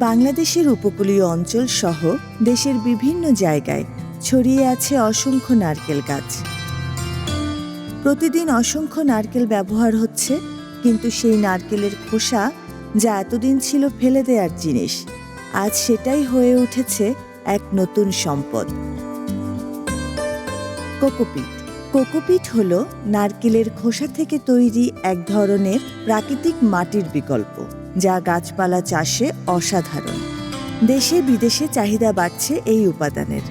বাংলাদেশের উপকূলীয় অঞ্চল সহ দেশের বিভিন্ন জায়গায় ছড়িয়ে আছে অসংখ্য নারকেল গাছ। প্রতিদিন অসংখ্য নারকেল ব্যবহার হচ্ছে, কিন্তু সেই নারকেলের খোসা যা এতদিন ছিল ফেলে দেওয়ার জিনিস, আজ সেটাই হয়ে উঠেছে এক নতুন সম্পদ। কোকোপিট। কোকোপিট হল নারকেলের খোসা থেকে তৈরি এক ধরনের প্রাকৃতিক মাটির বিকল্প। যা গাছপালা চাষে অসাধারণ। দেশে বিদেশে চাহিদা বাড়ছে এই উপাদানের।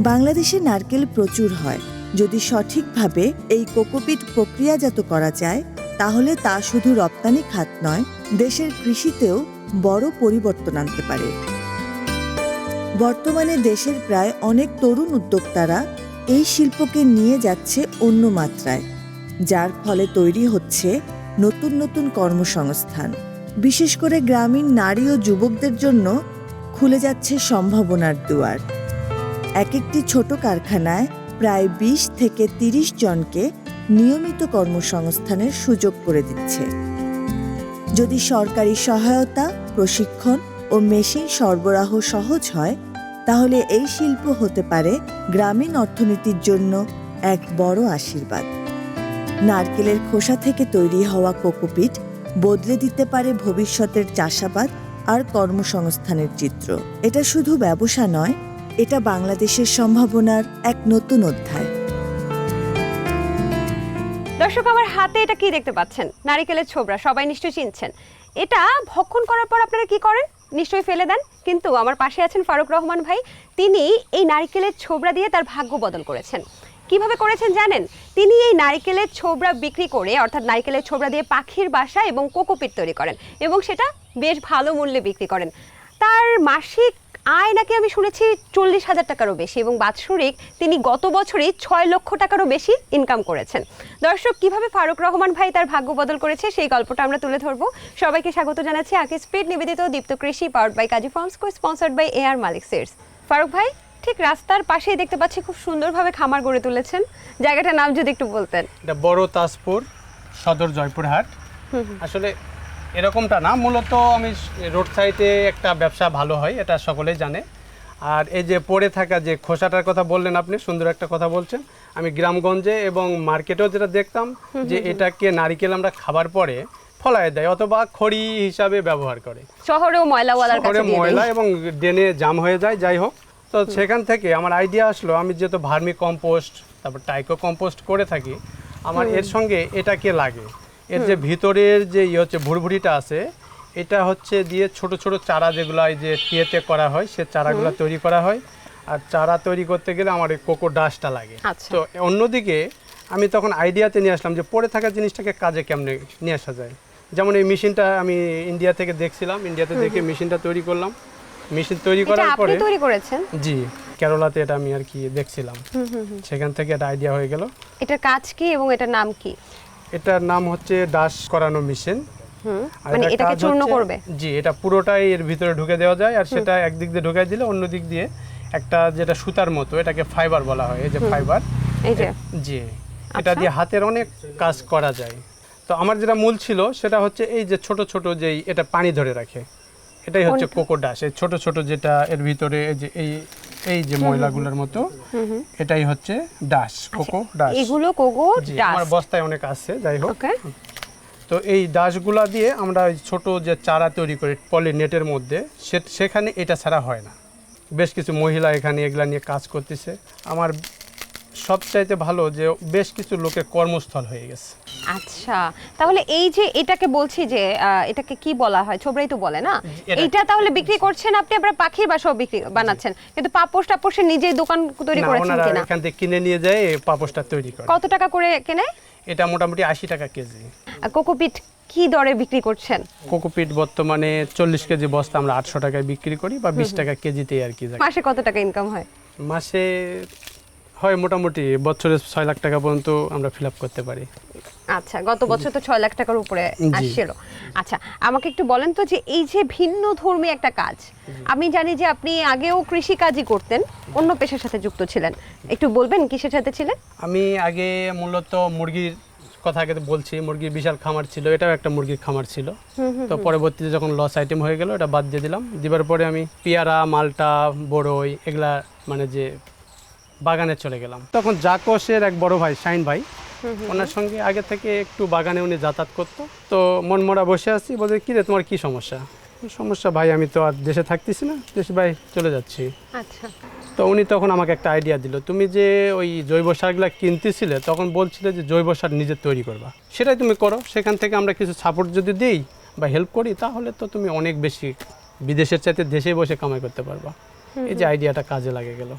বাংলাদেশে নারকেল প্রচুর হয়। যদি সঠিকভাবে এই কোকোপিট প্রক্রিয়াজাত করা যায়, তাহলে তা শুধু রপ্তানি খাত নয়, দেশের কৃষিতেও বড় পরিবর্তন আনতে পারে। বর্তমানে দেশের প্রায় অনেক তরুণ উদ্যোক্তারা এই শিল্পকে নিয়ে যাচ্ছে অন্য মাত্রায়, যার ফলে তৈরি হচ্ছে নতুন নতুন কর্মসংস্থান। বিশেষ করে গ্রামীণ নারী ও যুবকদের জন্য খুলে যাচ্ছে সম্ভাবনার দুয়ার। এক একটি ছোট কারখানায় প্রায় বিশ থেকে তিরিশ জনকে নিয়মিত কর্মসংস্থানের সুযোগ করে দিচ্ছে। যদি সরকারি সহায়তা, প্রশিক্ষণ ও মেশিন সরবরাহ সহজ হয়, তাহলে এই শিল্প হতে পারে গ্রামীণ অর্থনীতির জন্য এক বড় আশীর্বাদ। নারকেলের খোসা থেকে তৈরি হওয়া কোকোপিট বদলে দিতে পারে ভবিষ্যতের চাষাবাদ আর কর্মসংস্থানের চিত্র। এটা শুধু ব্যবসা নয়, এটা বাংলাদেশের সম্ভাবনার এক নতুন অধ্যায়। দর্শক, আমার হাতে এটা কি দেখতে পাচ্ছেন? নারিকেলের ছোবড়া সবাই নিশ্চয়ই চিনছেন। এটা ভক্ষণ করার পর আপনারা কি করেন? নিশ্চয়ই ফেলে দেন। কিন্তু আমার পাশে আছেন ফারুক রহমান ভাই, তিনি এই নারিকেলের ছোবড়া দিয়ে তার ভাগ্য বদল করেছেন। কীভাবে করেছেন জানেন? তিনি এই নারিকেলের ছোবড়া বিক্রি করে, অর্থাৎ নারিকেলের ছোবড়া দিয়ে পাখির বাসা এবং কোকোপিট তৈরি করেন এবং সেটা বেশ ভালো মূল্যে বিক্রি করেন। তার মাসিক আয় নাকি আমি শুনেছি চল্লিশ হাজার টাকারও বেশি এবং বাৎসরিক তিনি গত বছরই ছয় লক্ষ টাকারও বেশি ইনকাম করেছেন। দর্শক, কীভাবে ফারুক রহমান ভাই তার ভাগ্য বদল করেছে সেই গল্পটা আমরা তুলে ধরবো। সবাইকে স্বাগত জানাচ্ছি আকে স্পিড নিবেদিত দীপ্ত কৃষি powered by Kazi farms cosponsored by A R Malik sets Faruk ভাই ঠিক রাস্তার পাশেই দেখতে পাচ্ছি খুব সুন্দরভাবে খামার গড়ে তুলেছেন। জায়গাটার নাম যদি একটু বলতেন। এটা বড় তাজপুর সদর জয়পুরহাট। আসলে এরকমটা না মূলত আমি রোড সাইডে একটা ব্যবসা ভালো হয় এটা সকলেই জানে। আর এই যে পড়ে থাকা যে খোসাটার কথা বললেন আপনি সুন্দর একটা কথা বলছেন। আমি গ্রামগঞ্জে এবং মার্কেটেও যেটা দেখতাম যে এটাকে নারিকেল আমরা খাবার পরে ফলায় দেয় অথবা খড়ি হিসাবে ব্যবহার করে। শহরেও ময়লা শহরে ময়লা এবং ড্রেনে জাম হয়ে যায় যাই হোক। তো সেখান থেকে আমার আইডিয়া আসলো আমি যেহেতু ভার্মি কম্পোস্ট তারপর টাইকো কম্পোস্ট করে থাকি আমার এর সঙ্গে এটাকে লাগে? এর যে ভিতরের যে ইয়ে হচ্ছে ভুড়ভুড়িটা আছে এটা হচ্ছে দিয়ে ছোট ছোট চারা যেগুলো এই যে টিয়েতে করা হয় সে চারাগুলো তৈরি করা হয়। আর চারা তৈরি করতে গেলে আমার এই কোকো ডাস্টটা লাগে। আচ্ছা। তো অন্যদিকে আমি তখন আইডিয়াতে নিয়ে আসলাম যে পড়ে থাকা জিনিসটাকে কাজে কেমনে নিয়ে আসা যায়? যেমন এই মেশিনটা আমি ইন্ডিয়া থেকে দেখছিলাম ইন্ডিয়াতে দেখে মেশিনটা তৈরি করলাম। মেশিন তৈরি করার আপনি পরে তৈরি করেছেন? জি কেরলাতে এটা আমি আর কি দেখছিলাম। সেখান থেকে একটা আইডিয়া হয়ে গেল। এটার কাজ কি এবং এটার নাম কি? এটার নাম হচ্ছে ডাস করানো মেশিন মানে এটাকে চূর্ণ করবে? জি এটা পুরোটাই এর ভিতরে ঢুকে দেওয়া যায় আর সেটা একদিক দিয়ে ঢুকাই দিলে অন্য দিক দিয়ে একটা যেটা সুতার মতো এটাকে ফাইবার বলা হয় এই যে ফাইবার এই যে? জি এটা আচ্ছা। দিয়ে হাতের অনেক কাজ করা যায়। তো আমার যেটা মূল ছিল সেটা হচ্ছে এই যে ছোট ছোট যেই এটা পানি ধরে রাখে। এটাই হচ্ছে কোনটা? কোকো ডাস এই ছোট ছোট যেটা এর ভিতরে এই যে এই এই যে ময়লাগুলোর মতো এটাই হচ্ছে ডাস কোকো ডাস। আচ্ছা, এগুলো কোগো জি ডাস্ট আমার বস্তায় অনেক আছে যাই হোক। তো এই ডাসগুলা দিয়ে আমরা ওই ছোট যে চারা তৈরি করি পলি নেটের মধ্যে সে- সেখানে এটা ছাড়া হয় না। বেশ কিছু মহিলা এখানে এগুলা নিয়ে কাজ করতেছে। আমার সবচাইতে ভালো যে বেশ কিছু লোকের কর্মস্থল হয়ে গেছে। আচ্ছা তাহলে এই যে এটাকে বলছি যে এটাকে কি বলা হয়? ছোবড়াই তো বলে না? এটা- তাহলে বিক্রি করছেন আপনি আবার পাখির বাসাও বিক্রি বানাচ্ছেন। কিন্তু পাপোশ টাপোশের নিজেই দোকান তৈরি করেছেন কিনা? এখান থেকে কিনে নিয়ে যায় পাপোশটা তৈরি করে। কত টাকা করে কেনে? এটা মোটামুটি আশি টাকা কেজি। কোকোপিট কি দরে বিক্রি করছেন? কোকোপিট বর্তমানে চল্লিশ কেজি বস্তা আমরা আটশো টাকায় বিক্রি করি বা বিশ টাকা কেজিতে আর কি। মাসে কত টাকা ইনকাম হয়? মাসে হয় মোটামুটি বছরে ছয় লাখ টাকা পর্যন্ত আমরা ফিল করতে পারি। আচ্ছা গত বছর তো ছয় লাখ টাকার উপরে। আসছিল। আচ্ছা আমাকে একটু বলেন তো যে এই যে ভিন্ন ধর্মী একটা কাজ আমি জানি যে আপনি আগেও কৃষি কাজই করতেন অন্য পেশার সাথে যুক্ত ছিলেন। একটু বলবেন কিসের সাথে ছিলেন? আমি আগে মূলত মুরগির কথা আগে বলছি মুরগির বিশাল খামার ছিল এটাও একটা মুরগির খামার ছিল। তো পরবর্তীতে যখন লস আইটেম হয়ে গেল এটা বাদ দিয়ে দিলাম। দিবার পরে আমি পেয়ারা মালটা বড়ই এগুলা মানে যে বাগানে চলে গেলাম। তখন জাকসের এক বড় ভাই শাইন ভাই ওনার সঙ্গে আগে থেকে একটু বাগানে উনি যাতায়াত করতো। তো মনমরা বসে আছি বলতে কি রে তোমার কী সমস্যা? সমস্যা ভাই আমি তো আর দেশে থাকতেছি না। দেশে ভাই চলে যাচ্ছি। আচ্ছা। তো উনি তখন আমাকে একটা আইডিয়া দিল তুমি যে ওই জৈব সারগুলো কিনতেছিলে তখন বলছিলে যে জৈব সার নিজে তৈরি করবা। সেটাই তুমি করো সেখান থেকে আমরা কিছু সাপোর্ট যদি দিই বা হেল্প করি তাহলে তো তুমি অনেক বেশি বিদেশের চাইতে দেশে বসে কামাই করতে পারবা। এই যে আইডিয়াটা কাজে লাগে গেল।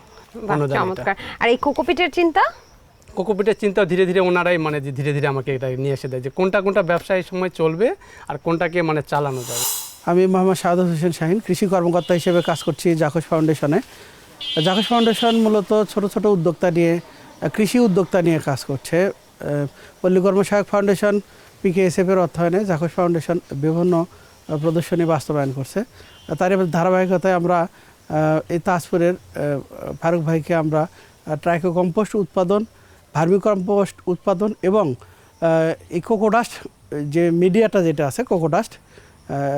চমৎকার। আর এই কোকোপিটের চিন্তা? কোকোপিটের চিন্তা ধীরে ধীরে ওনারাই মানে ধীরে ধীরে আমাকে এটা নিয়ে এসে দেয় যে কোনটা কোনটা ব্যবসা এই সময় চলবে আর কোনটাকে মানে চালানো যাবে। আমি মোহাম্মদ শাহাদ হোসেন শাহিন কৃষি কর্মকর্তা হিসেবে কাজ করছি জাকস ফাউন্ডেশনে। জাকস ফাউন্ডেশন মূলত ছোট ছোট উদ্যোক্তা নিয়ে কৃষি উদ্যোক্তা নিয়ে কাজ করছে। পল্লীকর্ম পল্লী কর্মসহায়ক ফাউন্ডেশন পিকেএসএফ এর অর্থায়নে জাকস ফাউন্ডেশন বিভিন্ন প্রদর্শনী বাস্তবায়ন করছে। তার ধারাবাহিকতায় আমরা এই তাজপুরের ফারুক ভাইকে আমরা ট্রাইকো কম্পোস্ট উৎপাদন ভার্মি কম্পোস্ট উৎপাদন এবং এই কোকোডাস্ট যে মিডিয়াটা যেটা আছে কোকোডাস্ট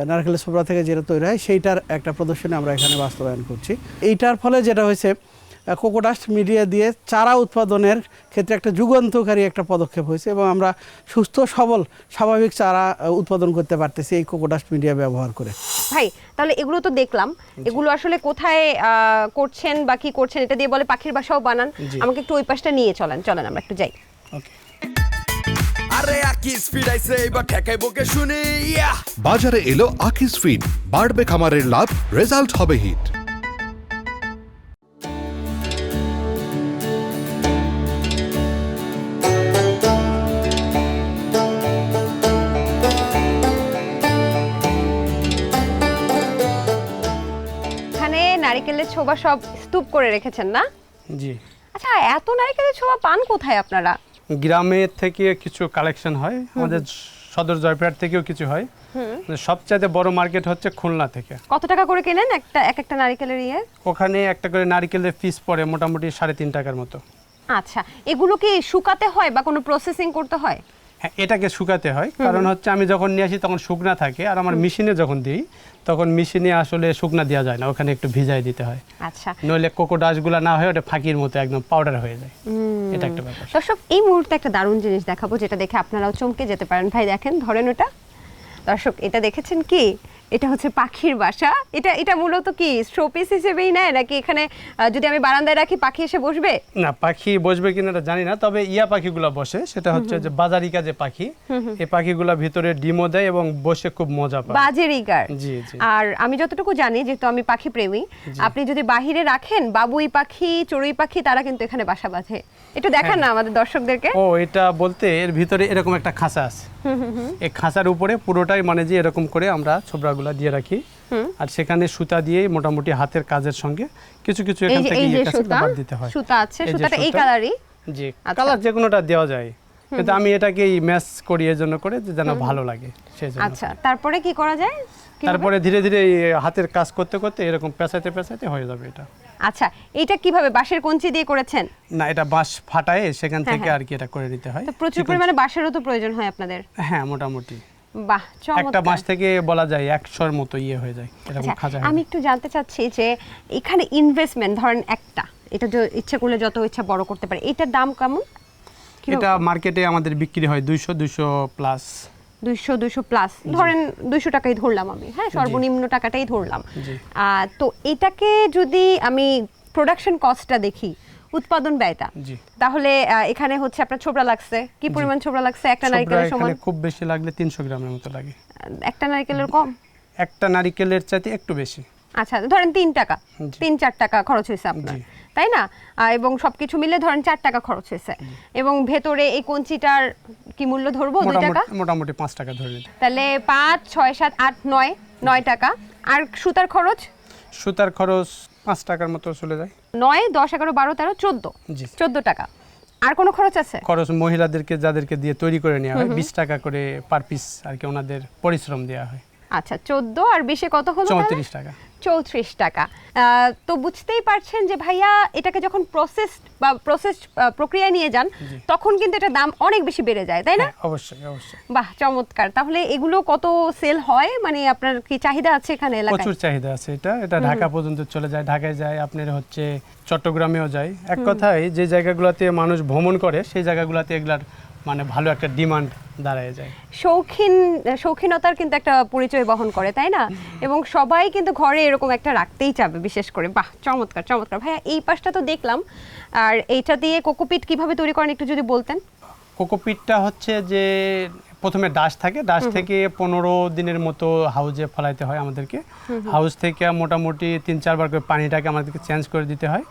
নারকেলের সোবরা থেকে যেটা তৈরি হয়, সেইটার একটা প্রদর্শনী আমরা এখানে বাস্তবায়ন করছি। এইটার ফলে যেটা হয়েছে কোকোডাস্ট মিডিয়া দিয়ে চারা উৎপাদনের ক্ষেত্রে একটা যুগান্তকারী একটা পদক্ষেপ হয়েছে এবং আমরা সুস্থ সবল স্বাভাবিক চারা উৎপাদন করতে পারতেছি এই কোকোডাস্ট মিডিয়া ব্যবহার করে। ভাই তাহলে এগুলো তো দেখলাম। এগুলো আসলে কোথায় আহ, করছেন বা কি করছেন এটা দিয়ে বলে পাখির বাসাও বানান। আমাকে একটু ওই পাশটা নিয়ে চলেন। চলেন আমরা একটু যাই। ওকে। আরে আকিস ফিরাইছে এবার ঠেকাই বকে শুনি। ইয়া! বাজারে এলো আকিস ফিড। বাড়বে খামারের লাভ রেজাল্ট হবে হিট। ছোবা সব স্তূপ করে রেখেছেন না? জি। আচ্ছা এত নারিকেলের ছোবা পান কোথায় আপনারা? গ্রামের থেকে কিছু কালেকশন হয় আমাদের সদর জয়পুরহাট থেকেও কিছু হয়। সবচাইতে বড় মার্কেট হচ্ছে খুলনা থেকে। কত টাকা করে কেনেন একটা এক একটা নারিকেলের ইয়ে? ওখানে একটা করে নারিকেলের পিস পড়ে মোটামুটি সাড়ে তিন টাকার মতো। আচ্ছা এগুলো কি শুকাতে হয় বা কোনো প্রসেসিং করতে হ্যাঁ? এটাকে শুকাতে হয়। কারণ হচ্ছে আমি যখন নিয়ে আসি তখন শুকনা থাকে আর আমার মেশিনে যখন দিই তখন মেশিনে আসলে শুকনা দেওয়া যায় না ওখানে একটু ভিজাই দিতে হয়। আচ্ছা। নইলে কোকো ডাসগুলো না হয় ওটা ফাঁকির মতো একদম পাউডার হয়ে যায়। এটা একটা ব্যাপার। দর্শক এই মুহূর্তে একটা দারুণ জিনিস দেখাবো যেটা দেখে আপনারাও চমকে যেতে পারেন। ভাই দেখেন ধরেন ওটা। দর্শক এটা দেখেছেন কি? এটা হচ্ছে পাখির বাসা। এটা এটা মূলত কি শোপিস হিসেবেই নেয় নাকি এখানে যদি আমি বারান্দায় রাখি পাখি এসে বসবে? না পাখি বসবে কিনা এটা জানি না তবে ইয়া পাখিগুলো বসে। সেটা হচ্ছে যে বাজারিকা যে পাখি এই পাখিগুলো ভিতরে ডিমও দেয় এবং বসে খুব মজা পায়। বাজেরিগার জি জি। আর আমি যতটুকু জানি যেহেতু আমি পাখি প্রেমী আপনি যদি বাহিরে রাখেন বাবুই পাখি চড়ুই পাখি তারা কিন্তু এখানে বাসা বাঁধে। একটু দেখান না আমাদের দর্শকদেরকে। ও এটা বলতে এর ভিতরে এরকম একটা খাঁচা আছে। এই খাঁচার উপরে পুরোটাই মানে যে এরকম করে আমরা ছোবড়াগুলা দিয়ে রাখি। আর সেখানে সুতা দিয়ে মোটামুটি হাতের কাজের সঙ্গে কিছু কিছু এখান থেকে এই ইয়ে কাছে বাদ দিতে হয়। সুতা আছে সুতাটা এই কালারই জি আচ্ছা। কালার যে কোনোটা দেওয়া যায়। কিন্তু আমি এটাকে ম্যাচ করি এর জন্য করে যে যেন ভালো লাগে সেই জন্য। আচ্ছা তারপরে কি করা যায়? তারপরে ধীরে ধীরে হাতের কাজ করতে করতে এরকম পেঁচাইতে পেঁচাইতে হয়ে যাবে এটা। আচ্ছা এটা কীভাবে বাঁশের কঞ্চি দিয়ে করেছেন? না এটা বাঁশ ফাটায় সেখান হ্যাঁ, থেকে হ্যাঁ। আর কি এটা করে নিতে হয়। তো প্রচুর পরিমাণে বাঁশেরও তো প্রয়োজন হয় আপনাদের। হ্যাঁ মোটামুটি। বাহ একটা বাঁশ থেকে বলা যায় একশোর মতো ইয়ে হয়ে যায় এরকম আচ্ছা, খাঁচা আমি একটু জানতে চাচ্ছি যে এখানে ইনভেস্টমেন্ট ধরেন একটা এটা যে ইচ্ছে করলে যত ইচ্ছা বড় করতে পারে এটার দাম কেমন? এটা মার্কেটে আমাদের বিক্রি হয় দুইশো দুইশো প্লাস দুইশো দুইশো প্লাস ধরেন দুইশো টাকাই ধরলাম আমি হ্যাঁ সর্বনিম্ন টাকাটাই ধরলাম। তো এটাকে যদি আমি প্রোডাকশন কস্টটা দেখি উৎপাদন ব্যয়টা তাহলে এখানে হচ্ছে আপনার ছোবড়া লাগছে। কি পরিমাণ ছোবড়া লাগছে? একটা নারিকেলের সমান খুব বেশি লাগলে তিনশো গ্রামের মতো লাগে। একটা নারিকেলের কম? একটা নারিকেলের চাইতে একটু বেশি। আচ্ছা ধরেন তিন টাকা। জি। তিন চার টাকা খরচ হয়েছে আপনার। তাই না? এবং সবকিছু মিলে ধরেন চার টাকা খরচ হয়েছে। এবং ভেতরে এই কঞ্চিটার কি মূল্য ধরবো? দুই টাকা? মোটামুটি পাঁচ টাকা ধরে তাহলে পাঁচ ছয় সাত আট নয় নয় টাকা। আর সুতার খরচ? সুতার খরচ পাঁচ টাকার মতো চলে যায়। নয় দশ এগারো বারো তেরো চোদ্দ। চোদ্দ টাকা। আর কোনো খরচ আছে? খরচ মহিলাদেরকে যাদেরকে দিয়ে তৈরি করে নেওয়া হয় বিশ টাকা করে পার পিস আর কি ওনাদের পরিশ্রম দেওয়া হয়। আচ্ছা চোদ্দ আর বিশে কত হলো চৌত্রিশ টাকা। চৌত্রিশ টাকা। তো বুঝতেই পারছেন যে ভাইয়া এটাকে যখন প্রসেস বা প্রসেস প্রক্রিয়ায় নিয়ে যান তখন কিন্তু এটা দাম অনেক বেশি বেড়ে যায় তাই না? হ্যাঁ, অবশ্যই অবশ্যই। বাহ চমৎকার। তাহলে এগুলো কত সেল হয়? মানে আপনার কি চাহিদা আছে এখানে এলাকায়? প্রচুর চাহিদা আছে এটা। এটা ঢাকা পর্যন্ত চলে যায়। ঢাকায় যায় আপনার হচ্ছে চট্টগ্রামেও যায়। এক কথায় যে জায়গাগুলোতে মানুষ ভ্রমণ করে সেই জায়গাগুলোতে এগুলার মানে ভালো একটা ডিমান্ড দাঁড়ায় যায়। শৌখিন শৌখিনতার কিন্তু একটা পরিচয় বহন করে তাই না? এবং সবাই কিন্তু ঘরে এরকম একটা রাখতেই চাবে বিশেষ করে। বাহ চমৎকার চমৎকার। ভাইয়া এই পাশটা তো দেখলাম। আর এইটা দিয়ে কোকোপিট কীভাবে তৈরি করেন একটু যদি বলতেন? কোকোপিটটা হচ্ছে যে প্রথমে ডাস থাকে ডাস থেকে পনেরো দিনের মতো হাউজে ফলাইতে হয় আমাদেরকে। হাউস থেকে মোটামুটি তিন চারবার করে পানিটাকে আমাদেরকে চেঞ্জ করে দিতে হয়।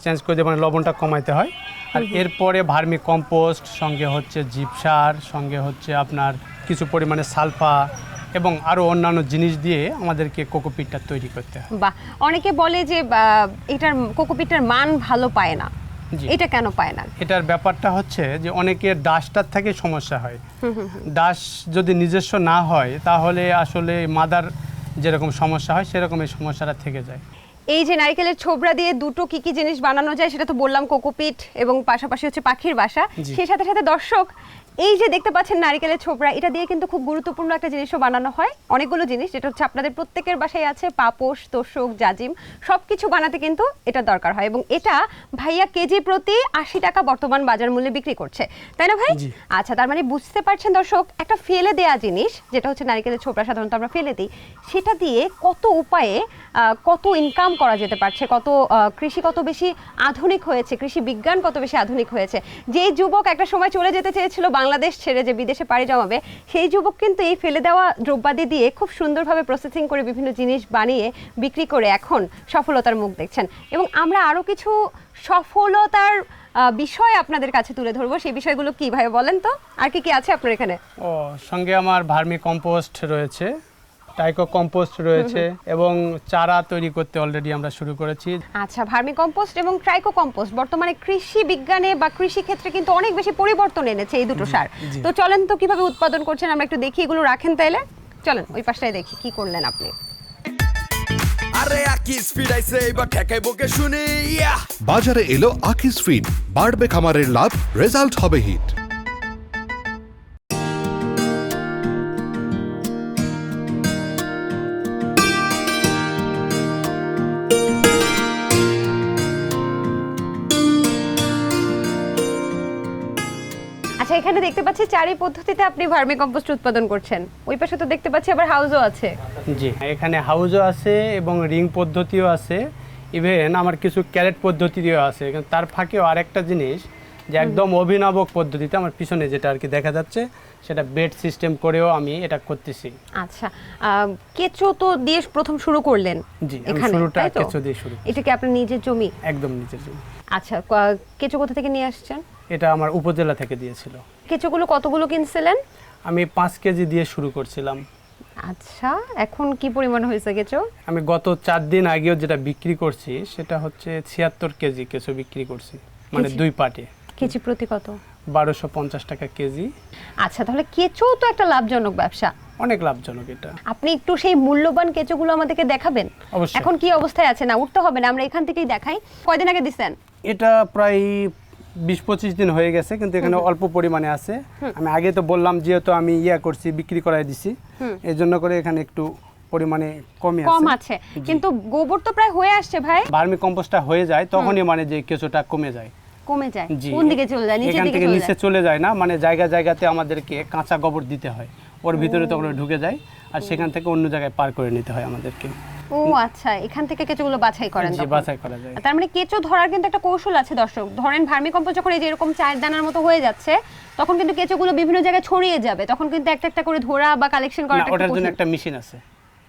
চেঞ্জ করে মানে লবণটা কমাইতে হয়। আর এরপরে ভার্মি কম্পোস্ট সঙ্গে হচ্ছে জিপসার সঙ্গে হচ্ছে আপনার কিছু পরিমাণে সালফা এবং আরও অন্যান্য জিনিস দিয়ে আমাদেরকে কোকোপিটটা তৈরি করতে হয়। বাহ! অনেকে বলে যে এটার কোকোপিটটার মান ভালো পায় না। এটা কেন পায় না? এটার ব্যাপারটা হচ্ছে যে অনেকের ডাসটার থেকে সমস্যা হয়। ডাস যদি নিজস্ব না হয় তাহলে আসলে মাদার যেরকম সমস্যা হয় সেরকম এই সমস্যাটা থেকে যায়। এই যে নারিকেলের ছোবড়া দিয়ে দুটো কি কি জিনিস বানানো যায় সেটা তো বললাম কোকোপিট এবং পাশাপাশি হচ্ছে পাখির বাসা। সেই সাথে সাথে দর্শক এই যে দেখতে পাচ্ছেন নারিকেলের ছোবড়া এটা দিয়ে কিন্তু খুব গুরুত্বপূর্ণ একটা জিনিসও বানানো হয়। অনেকগুলো জিনিস যেটা হচ্ছে আপনাদের প্রত্যেকের বাসায় আছে পাপোশ তোষক জাজিম সব কিছু বানাতে কিন্তু এটা দরকার হয়। এবং এটা ভাইয়া কেজি প্রতি আশি টাকা বর্তমান বাজার মূল্যে বিক্রি করছে। তাই না ভাই? আচ্ছা তার মানে বুঝতে পারছেন দর্শক একটা ফেলে দেয়া জিনিস যেটা হচ্ছে নারিকেলের ছোবড়া সাধারণত আমরা ফেলে দিই সেটা দিয়ে কত উপায়ে আহ, কত ইনকাম করা যেতে পারছে কত কৃষি কত বেশি আধুনিক হয়েছে কৃষি বিজ্ঞান কত বেশি আধুনিক হয়েছে। যে যুবক একটা সময় চলে যেতে চেয়েছিল বাংলাদেশ ছেড়ে যে বিদেশে পাড়ি জমাবে, সেই যুবক কিন্তু এই ফেলে দেওয়া দ্রব্যাদি দিয়ে খুব সুন্দরভাবে প্রসেসিং করে বিভিন্ন জিনিস বানিয়ে বিক্রি করে এখন সফলতার মুখ দেখছেন। এবং আমরা আরও কিছু সফলতার বিষয় আপনাদের কাছে তুলে ধরবো। সেই বিষয়গুলো কী ভাই বলেন তো? আর কি কি আছে আপনার এখানে? ও, সঙ্গে আমার ভার্মি কম্পোস্ট রয়েছে। টাইকো কম্পোস্ট রয়েছে এবং চারা তৈরি করতে অলরেডি আমরা শুরু করেছি। আচ্ছা ভার্মি কম্পোস্ট এবং ট্রাইকো কম্পোস্ট বর্তমানে কৃষি বিজ্ঞানে বা কৃষি ক্ষেত্রে কিন্তু অনেক বেশি পরিবর্তন এনেছে এই দুটো সার। তো চলেন তো কীভাবে উৎপাদন করছেন আমরা একটু দেখি এগুলো রাখেন তাইলে। চলেন ওই পাশটায় দেখি কি করলেন আপনি। আরে আকি স্পিড আইছে এবার ঠেকাই বকে শুনি ইয়া। বাজারে এলো আকিস ফিড বাড়বে খামারের লাভ রেজাল্ট হবে হিট পাচ্ছি চারি পদ্ধতিতে আপনি ভার্মি কম্পোস্ট উৎপাদন করছেন। ওই পাশে তো দেখতে পাচ্ছি আবার হাউজও আছে। জি এখানে হাউজও আছে এবং রিং পদ্ধতিও আছে। ইভেন আমার কিছু ক্যারেট পদ্ধতিও আছে। তার ফাঁকেও আরেকটা জিনিস যে একদম অভিনবক পদ্ধতিতে আমার পিছনে যেটা আর কি দেখা যাচ্ছে সেটা বেড সিস্টেম করেও আমি এটা করতেছি। আচ্ছা কেঁচো তো দিয়ে প্রথম শুরু করলেন জি, এখানে শুরুটা কেঁচো দিয়ে শুরু এটা কি আপনার নিজের জমি? একদম নিজের জমি। আচ্ছা কেঁচো কোথা থেকে নিয়ে আসছেন? এটা আমার উপজেলা থেকে দিয়েছিল। কেঁচোগুলো কতগুলো কিনছিলেন? আমি পাঁচ কেজি দিয়ে শুরু করছিলাম। আচ্ছা এখন কি পরিমাণ হয়েছে কেঁচো? আমি গত চার দিন আগেও যেটা বিক্রি করছি সেটা হচ্ছে ছিয়াত্তর কেজি কেঁচো বিক্রি করছি মানে দুই পাটে। কেজি প্রতি কত? বারোশো পঞ্চাশ টাকা কেজি। আচ্ছা তাহলে কেঁচো তো একটা লাভজনক ব্যবসা। অনেক লাভজনক এটা। আপনি একটু সেই মূল্যবান কেঁচোগুলো আমাদেরকে দেখাবেন। এখন কি অবস্থায় আছে? না উঠতে হবে না আমরা এখান থেকেই দেখাই। কয়দিন আগে দিছেন? এটা প্রায় বিশ পঁচিশ দিন হয়ে গেছে কিন্তু এখানে অল্প পরিমাণে আছে। আমি আগে তো বললাম যেহেতু আমি ইয়া করছি বিক্রি করাই দিছি। এই জন্য করে এখানে একটু পরিমাণে কমে কম আছে। কিন্তু গোবর তো প্রায় হয়ে আসছে ভাই। ভার্মি কম্পোস্টটা হয়ে যায় তখনই মানে যে কেঁচোটা কমে যায়। কমে যায়। কোন দিকে চলে যায়? নিচের দিকে নিচে চলে যায় না মানে জায়গা জায়গাতে আমাদেরকে কাঁচা গোবর দিতে হয়। ওর ভিতরে তখন ঢুকে যায় আর সেখান থেকে অন্য জায়গায় পার করে নিতে হয় আমাদেরকে। ও আচ্ছা এখান থেকে কেঁচোগুলো বাছাই করেন জি বাছাই করা যায়। তার মানে কেঁচো ধরার কিন্তু একটা কৌশল আছে দর্শক। ধরেন যখন এই যে এরকম চায়ের দানার মতো হয়ে যাচ্ছে তখন কিন্তু কেঁচোগুলো বিভিন্ন জায়গায় ছড়িয়ে যাবে। তখন কিন্তু একটা একটা করে ধরা বা কালেকশন ওটার জন্য একটা মেশিন আছে।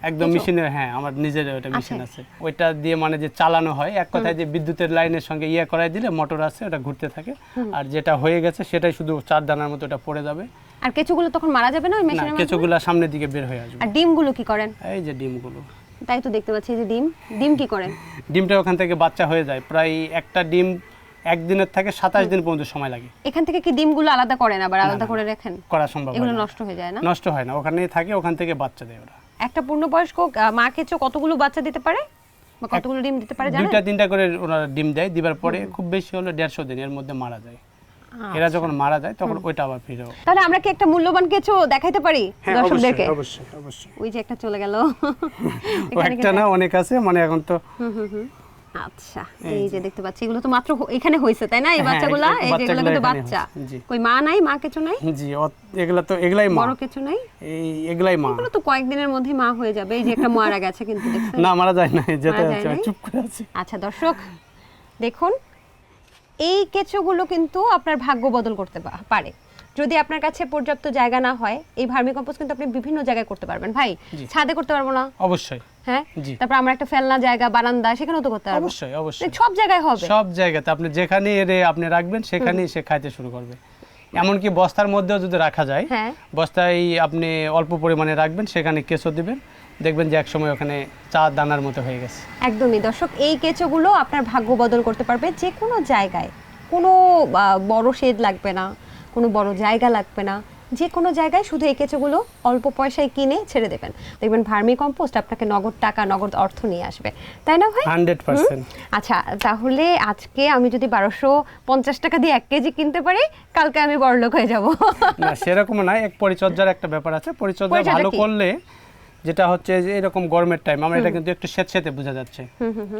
একদম মেশিনের হ্যাঁ আমার নিজের ওটা মেশিন আছে? আছে। ওইটা দিয়ে মানে যে চালানো হয় এক কথায় যে বিদ্যুতের লাইনের সঙ্গে ইয়ে করাই দিলে মোটর আছে ওটা ঘুরতে থাকে। আর যেটা হয়ে গেছে সেটাই শুধু চার দানার মতো ওটা পড়ে যাবে। আর কেঁচোগুলো তখন মারা যাবে না ওই মেশিনের কেঁচোগুলা সামনের দিকে বের হয়ে আসবে। আর ডিমগুলো কি করেন? এই যে ডিমগুলো। তাই তো দেখতে পাচ্ছি যে ডিম। ডিম কি করেন ডিমটা ওখান থেকে বাচ্চা হয়ে যায়। প্রায় একটা ডিম একদিনের থেকে সাতাশ দিন পর্যন্ত সময় লাগে। এখান থেকে কি ডিমগুলো আলাদা করেন আবার আলাদা করে রাখেন? করা সম্ভব এগুলো নষ্ট হয়ে যায় না? নষ্ট হয় না। ওখানেই থাকে ওখান থেকে বাচ্চা দেয় ওরা। একটা পূর্ণবয়স্ক মা কেঁচো কতগুলো বাচ্চা দিতে পারে? বা কতগুলো ডিম দিতে পারে জানেন? দুইটা তিনটা করে ওরা ডিম দেয়। দিবার পরে খুব বেশি হলো দেড়শো দিন এর মধ্যে মারা যায়। এরা আচ্ছা। যখন মারা যায় তখন ওইটা আবার ফিরে তাহলে আমরা কি একটা মূল্যবান কেঁচো দেখাইতে পারি হ্যাঁ দর্শকদেরকে? অবশ্যই অবশ্যই অবশ্যই। ওই যে একটা চলে গেল। একটা না অনেক আছে মানে এখন তো আচ্ছা এই যে। দেখতে পাচ্ছি এগুলো তো মাত্র এখানে হয়েছে তাই না? এই হ্যাঁ, বাচ্চাগুলা? এই যে এগুলো কিন্তু বাচ্চা। কই মা নাই মা কিছু নাই? জি এগুলা তো এগুলাই মা। বড় কিছু নাই? এই এগুলাই মা। এগুলো তো কয়েকদিনের মধ্যেই মা হয়ে যাবে এই যে একটা মারা গেছে কিন্তু দেখছেন? না মারা যায় না যেতে? চুপ করে আছে। আচ্ছা দর্শক দেখুন এই কেঁচোগুলো কিন্তু আপনার ভাগ্য বদল করতে পারে। যদি আপনার কাছে পর্যাপ্ত জায়গা না হয় এই ভার্মি কম্পোস্ট কিন্তু আপনি বিভিন্ন জায়গায় করতে পারবেন। ভাই ছাদে করতে পারব না? অবশ্যই। হ্যাঁ? তারপর আমরা একটা ফেলনা জায়গা বারান্দা সেখানেও তো করতে পারব। অবশ্যই অবশ্যই। মানে সব জায়গায় হবে। সব জায়গাতে আপনি যেখানে এরে আপনি রাখবেন সেখানেই সে খাইতে শুরু করবে। এমনকি বস্তার মধ্যেও যদি রাখা যায় হ্যাঁ। বস্তায় আপনি অল্প পরিমাণে রাখবেন সেখানে কেঁচো দিবেন। দেখবেন যে একসময় ওখানে চা দানার মতো হয়ে গেছে। একদমই। দর্শক এই কেঁচোগুলো আপনার ভাগ্য বদল করতে পারবে যে কোনো জায়গায়। কোনো বড় শেড লাগবে না কোনো বড় জায়গা লাগবে না। যে কোনো জায়গায় শুধু এই কেঁচোগুলো অল্প পয়সায় কিনে ছেড়ে দেবেন। দেখবেন ভার্মি কম্পোস্ট আপনাকে নগদ টাকা নগদ অর্থ নিয়ে আসবে। তাই না ভাই? হান্ড্রেড আচ্ছা তাহলে আজকে আমি যদি বারোশো পঞ্চাশ টাকা দিয়ে এক কেজি কিনতে পারি কালকে আমি বড়লোক হয়ে যাব। না সেরকম না এক পরিচর্যার একটা ব্যাপার আছে। পরিচর্যা ভালো করলে যেটা হচ্ছে যে এরকম গরমের টাইম আমরা এটা কিন্তু একটু স্যাঁতস্যাঁতে বোঝা যাচ্ছে।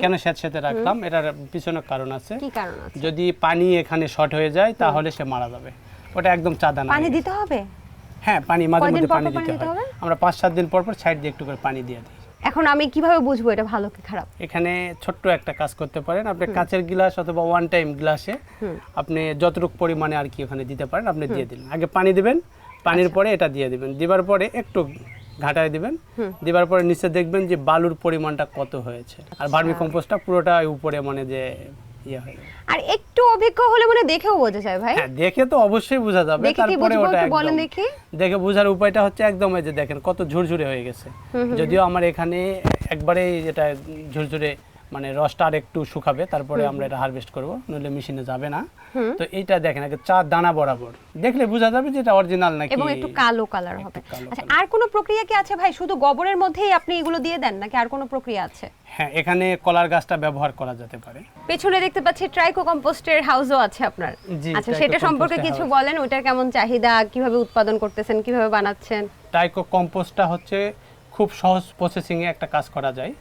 কেন স্যাঁতস্যাঁতে রাখলাম? এটার পিছনে কারণ আছে। কি কারণ আছে? যদি পানি এখানে শর্ট হয়ে যায় তাহলে সে মারা যাবে। ওটা একদম চাঁদা না পানি দিতে হবে? হ্যাঁ পানি মাঝে মধ্যে পানি দিতে হবে? আমরা পাঁচ সাত দিন পর পর সাইড দিয়ে একটু করে পানি দিয়ে দিই। এখন আমি কীভাবে বুঝব এটা ভালো কি খারাপ? এখানে ছোট্ট একটা কাজ করতে পারেন। আপনি কাঁচের গ্লাস অথবা ওয়ান টাইম গ্লাসে আপনি যতটুকু পরিমাণে আর কি ওখানে দিতে পারেন আপনি দিয়ে দিলেন। আগে পানি দিবেন পানির আচ্ছা। পরে এটা দিয়ে দিবেন। দিবার পরে একটু ঘাটায় দিবেন। দেবার পরে নিচে দেখবেন যে বালুর পরিমাণটা কত হয়েছে। আর ভার্মি আচ্ছা। কম্পোস্টটা পুরোটা উপরে মানে যে ইয়ে। আর একটু অভিজ্ঞ হলে মানে দেখেও বোঝা যায় ভাই। হ্যাঁ দেখে তো অবশ্যই বোঝা যাবে। তারপরে ওটা একটু বলেন দেখি। দেখে বোঝার উপায়টা হচ্ছে একদম এই যে দেখেন কত ঝুরঝুরে হয়ে গেছে। যদিও আমার এখানে একবারে এটা ঝুরঝুরে মানে রসটা আর একটু শুকাবে তারপরে আমরা এটা হারভেস্ট করব নইলে মেশিনে যাবে না। তো এইটা দেখেন আগে চার দানা বরাবর। দেখলে বোঝা যাবে যে এটা অরিজিনাল নাকি এবং একটু কালো কালার হবে। আচ্ছা আর কোনো প্রক্রিয়া কি আছে ভাই? শুধু গোবরের মধ্যেই আপনি এগুলো দিয়ে দেন নাকি আর কোনো প্রক্রিয়া আছে? হ্যাঁ এখানে কলার গাছটা ব্যবহার করা যেতে পারে। পেছনে দেখতে পাচ্ছি ট্রাইকো কম্পোস্টের হাউসও আছে আপনার। আচ্ছা সেটা সম্পর্কে কিছু বলেন? ওটার কেমন চাহিদা? কীভাবে উৎপাদন করতেছেন? কীভাবে বানাচ্ছেন? টাইকো কম্পোস্টটা হচ্ছে খুব সহজ প্রসেসিংয়ে এ একটা কাজ করা যায়।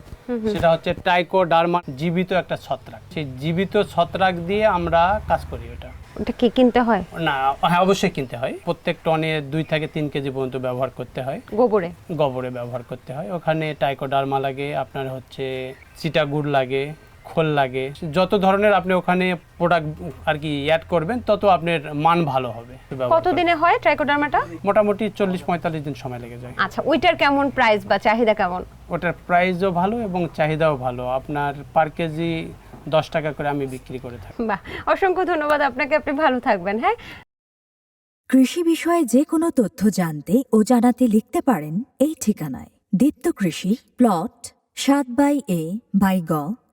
সেটা হচ্ছে টাইকো ডার্মা জীবিত একটা ছত্রাক। সেই জীবিত ছত্রাক দিয়ে আমরা কাজ করি ওটা ওটা কি কিনতে হয়? না হ্যাঁ অবশ্যই কিনতে হয়। প্রত্যেক টনে দুই থেকে তিন কেজি পর্যন্ত ব্যবহার করতে হয়। গোবরে? গোবরে ব্যবহার করতে হয়। ওখানে টাইকোডার্মা লাগে আপনার হচ্ছে চিটাগুড় লাগে খোল লাগে। যত ধরনের আপনি ওখানে প্রোডাক্ট আর কি অ্যাড করবেন তত আপনার মান ভালো হবে। ব্যবহার কত দিনে হয় ট্রাইকোডার্মাটা মোটামুটি চল্লিশ পঁয়তাল্লিশ দিন সময় লেগে যায়। আচ্ছা ওইটার কেমন প্রাইস বা চাহিদা কেমন? ওটার প্রাইসও ভালো এবং চাহিদাও ভালো। আপনার পার কেজি দশ টাকা করে আমি বিক্রি করে থাকি। বাহ অসংখ্য ধন্যবাদ আপনাকে আপনি ভালো থাকবেন হ্যাঁ? কৃষি বিষয়ে যে কোনো তথ্য জানতে ও জানাতে লিখতে পারেন এই ঠিকানায়। দীপ্ত কৃষি প্লট সাত বাই এ বাই গ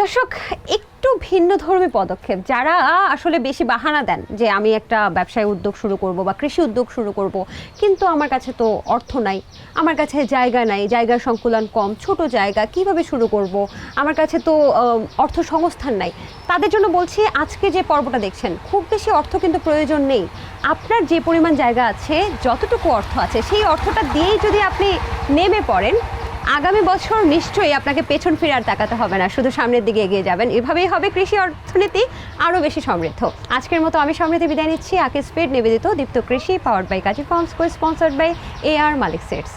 দর্শক, একটু ভিন্ন ধর্মী পদক্ষেপ। যারা আসলে বেশি বাহানা দেন যে আমি একটা ব্যবসায় উদ্যোগ শুরু করব বা কৃষি উদ্যোগ শুরু করব, কিন্তু আমার কাছে তো অর্থ নাই, আমার কাছে জায়গা নাই, জায়গার সংকুলন কম, ছোট জায়গা, কীভাবে শুরু করব? আমার কাছে তো অর্থ সংস্থান নাই। তাদের জন্য বলছি, আজকে যে পর্বটা দেখছেন, খুব বেশি অর্থ কিন্তু প্রয়োজন নেই। আপনার যে পরিমাণ জায়গা আছে, যতটুকু অর্থ আছে, সেই অর্থটা দিয়েই যদি আপনি নেমে পড়েন আগামী বছর নিশ্চয়ই আপনাকে পেছন ফিরে আর তাকাতে হবে না। শুধু সামনের দিকে এগিয়ে যাবেন। এভাবেই হবে কৃষি অর্থনীতি আরও বেশি সমৃদ্ধ। আজকের মতো আমি সমৃদ্ধি বিদায় নিচ্ছি। আকিস স্পিড নিবেদিত দীপ্ত কৃষি power by Kazi farms cosponsored by A R Malik sets